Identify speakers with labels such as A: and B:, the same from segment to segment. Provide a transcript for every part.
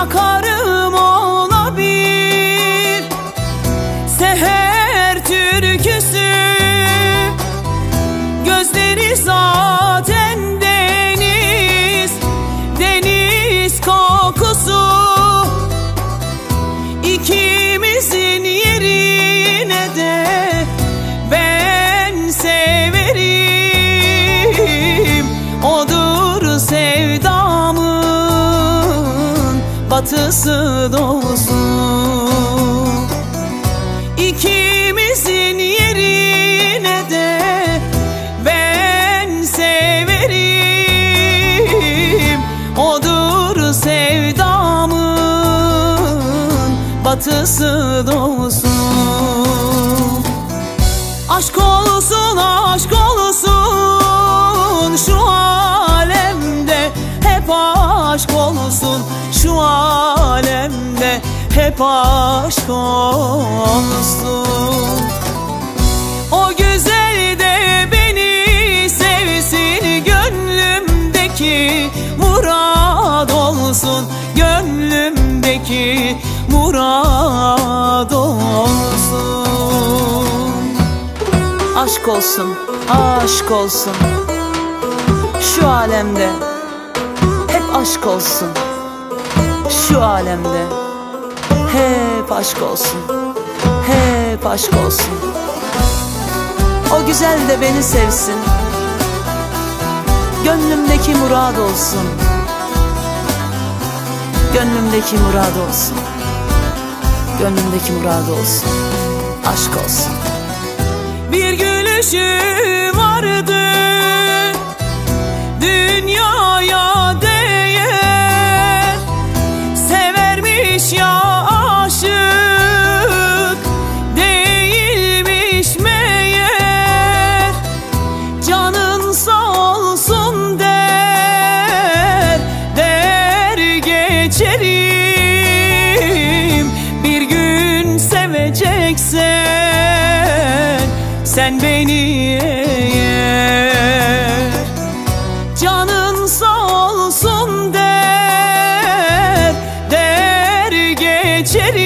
A: Yakarım ona bir Seher türküsü Gözleri zaten deniz Deniz kokusu batısı doğusu İkimizin yerine de ben severim. Odur sevdamın batısı doğusu Aşk olsun aşk olsun şu alemde hep aşk olsun. O güzel de beni sevsin gönlümdeki murad olsun gönlümdeki murad olsun. Aşk olsun, aşk olsun Şu alemde aşk olsun. Şu alemde hep aşk olsun. Hep aşk olsun. O güzel de beni sevsin. Gönlümdeki murad olsun. Gönlümdeki murad olsun. Gönlümdeki murad olsun. Aşk olsun. Bir gülüşü Sen beni eğer Canın sağ olsun der Der geçerim.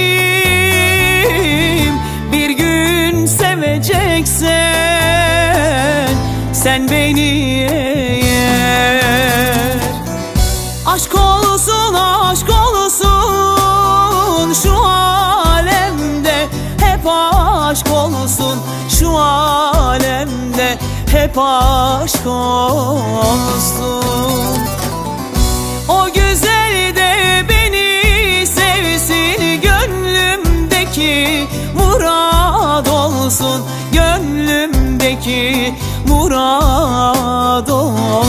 A: Bir gün seveceksen Sen beni eğer. Aşk olsun aşk olsun aşk olsun Şu alemde hep aşk olsun. O güzel de beni sevsin Gönlümdeki murad olsun Gönlümdeki murad olsun